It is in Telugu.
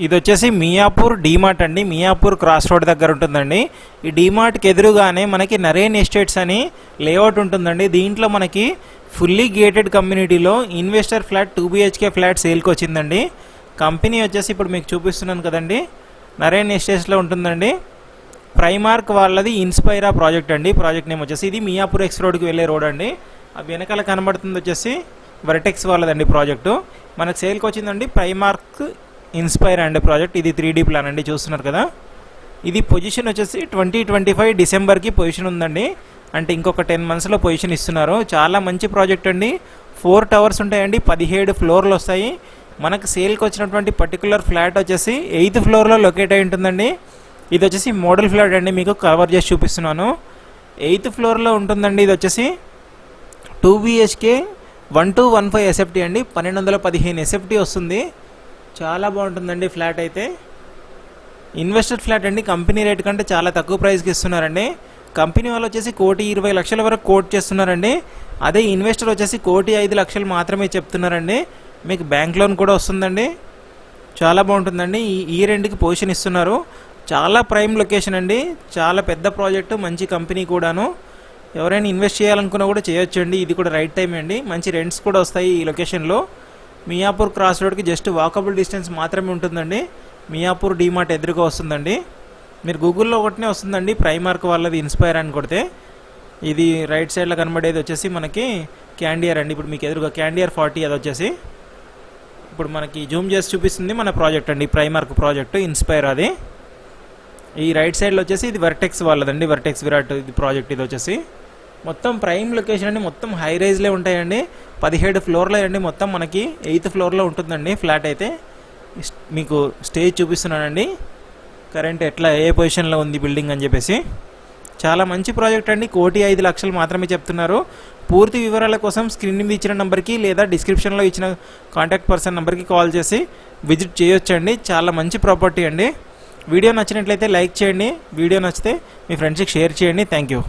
ఇది వచ్చేసి మియాపూర్ డీమార్ట్ అండి. మియాపూర్ క్రాస్ రోడ్ దగ్గర ఉంటుందండి. ఈ డీమార్ట్కి ఎదురుగానే మనకి నరేన్ ఎస్టేట్స్ అని లేఅవుట్ ఉంటుందండి. దీంట్లో మనకి ఫుల్లీ గేటెడ్ కమ్యూనిటీలో investor flat two BHK flat సేల్కి వచ్చిందండి. కంపెనీ వచ్చేసి ఇప్పుడు మీకు చూపిస్తున్నాను కదండి. నరేన్ ఎస్టేట్స్లో ఉంటుందండి. ప్రైమార్క్ వాళ్ళది ఇన్స్పైరా ప్రాజెక్ట్ అండి. ప్రాజెక్ట్ నేమ్ వచ్చేసి ఇది మియాపూర్ ఎక్స్ రోడ్కి వెళ్ళే రోడ్ అండి. ఆ వెనకాల కనబడుతుంది వచ్చేసి వెరటెక్స్ వాళ్ళదండి ప్రాజెక్టు. మనకు సేల్కి వచ్చిందండి ప్రైమార్క్ ఇన్స్పైర్ అండ్ ప్రాజెక్ట్ ఇది త్రీ డీ ప్లాన్ అండి చూస్తున్నారు కదా? ఇది పొజిషన్ వచ్చేసి ట్వంటీ ట్వంటీ ఫైవ్ డిసెంబర్కి పొజిషన్ ఉందండి. అంటే ఇంకొక టెన్ మంత్స్లో పొజిషన్ ఇస్తున్నారు. చాలా మంచి ప్రాజెక్ట్ అండి. ఫోర్ టవర్స్ ఉంటాయండి పదిహేడు ఫ్లోర్లు వస్తాయి. మనకు సేల్కి వచ్చినటువంటి పర్టికులర్ ఫ్లాట్ వచ్చేసి ఎయిత్ ఫ్లోర్లో లొకేట్ అయి ఉంటుందండి. ఇది వచ్చేసి మోడల్ ఫ్లాట్ అండి మీకు కవర్ చేసి చూపిస్తున్నాను. ఎయిత్ ఫ్లోర్లో ఉంటుందండి ఇది వచ్చేసి two BHK one two one five SFT అండి. పన్నెండు వందల పదిహేను ఎస్ఎఫ్టీ వస్తుంది. చాలా బాగుంటుందండి ఫ్లాట్ అయితే. ఇన్వెస్టర్ ఫ్లాట్ అండి. కంపెనీ రేట్ కంటే చాలా తక్కువ ప్రైస్కి ఇస్తున్నారండి. కంపెనీ వాళ్ళు వచ్చేసి కోటి ఇరవై లక్షల వరకు కోట్ చేస్తున్నారండి. అదే ఇన్వెస్టర్ వచ్చేసి కోటి ఐదు లక్షలు మాత్రమే చెప్తున్నారండి. మీకు బ్యాంక్ లోన్ కూడా వస్తుందండి. చాలా బాగుంటుందండి. ఈ ఈ రెండుకి పొజిషన్ ఇస్తున్నారు. చాలా ప్రైమ్ లొకేషన్ అండి. చాలా పెద్ద ప్రాజెక్టు మంచి కంపెనీ కూడాను. ఎవరైనా ఇన్వెస్ట్ చేయాలనుకున్నా కూడా చేయొచ్చండి. ఇది కూడా రైట్ టైం అండి. మంచి రెంట్స్ కూడా వస్తాయి ఈ లొకేషన్లో. మియాపూర్ క్రాస్ రోడ్కి జస్ట్ వాకబుల్ డిస్టెన్స్ మాత్రమే ఉంటుందండి. మియాపూర్ డీమార్ట్ ఎదురుగా వస్తుందండి. మీరు గూగుల్లో ఒకటినే వస్తుందండి. ప్రైమార్క్ వాళ్ళది ఇన్స్పైర్ అని కొడితే. ఇది రైట్ సైడ్లో కనబడేది వచ్చేసి మనకి క్యాండియర్ అండి. ఇప్పుడు మీకు ఎదురుగా క్యాండియర్ ఫార్టీ అది వచ్చేసి. ఇప్పుడు మనకి జూమ్ చేసి చూపిస్తుంది మన ప్రాజెక్ట్ అండి. ప్రైమార్క్ ప్రాజెక్ట్ ఇన్స్పైర్ అది. ఈ రైట్ సైడ్లో వచ్చేసి ఇది వర్టెక్స్ వాళ్ళదండి. వర్టెక్స్ విరాట్ ఇది ప్రాజెక్ట్ ఇది వచ్చేసి. మొత్తం ప్రైమ్ లొకేషన్ అండి. మొత్తం హై రైజ్లే ఉంటాయండి. పదిహేడు ఫ్లోర్లే అండి మొత్తం మనకి ఎయిత్ ఫ్లోర్లో ఉంటుందండి ఫ్లాట్ అయితే. మీకు స్టేజ్ చూపిస్తున్నానండి. కరెంట్ ఎట్లా ఏ పొజిషన్లో ఉంది బిల్డింగ్ అని చెప్పేసి. చాలా మంచి ప్రాజెక్ట్ అండి. కోటి ఐదు లక్షలు మాత్రమే చెప్తున్నారు. పూర్తి వివరాల కోసం స్క్రీన్ మీద ఇచ్చిన నెంబర్కి లేదా డిస్క్రిప్షన్లో ఇచ్చిన కాంటాక్ట్ పర్సన్ నెంబర్కి కాల్ చేసి విజిట్ చేయొచ్చండి. చాలా మంచి ప్రాపర్టీ అండి. వీడియో నచ్చినట్లయితే లైక్ చేయండి. వీడియో నచ్చితే మీ ఫ్రెండ్స్కి షేర్ చేయండి. Thank you.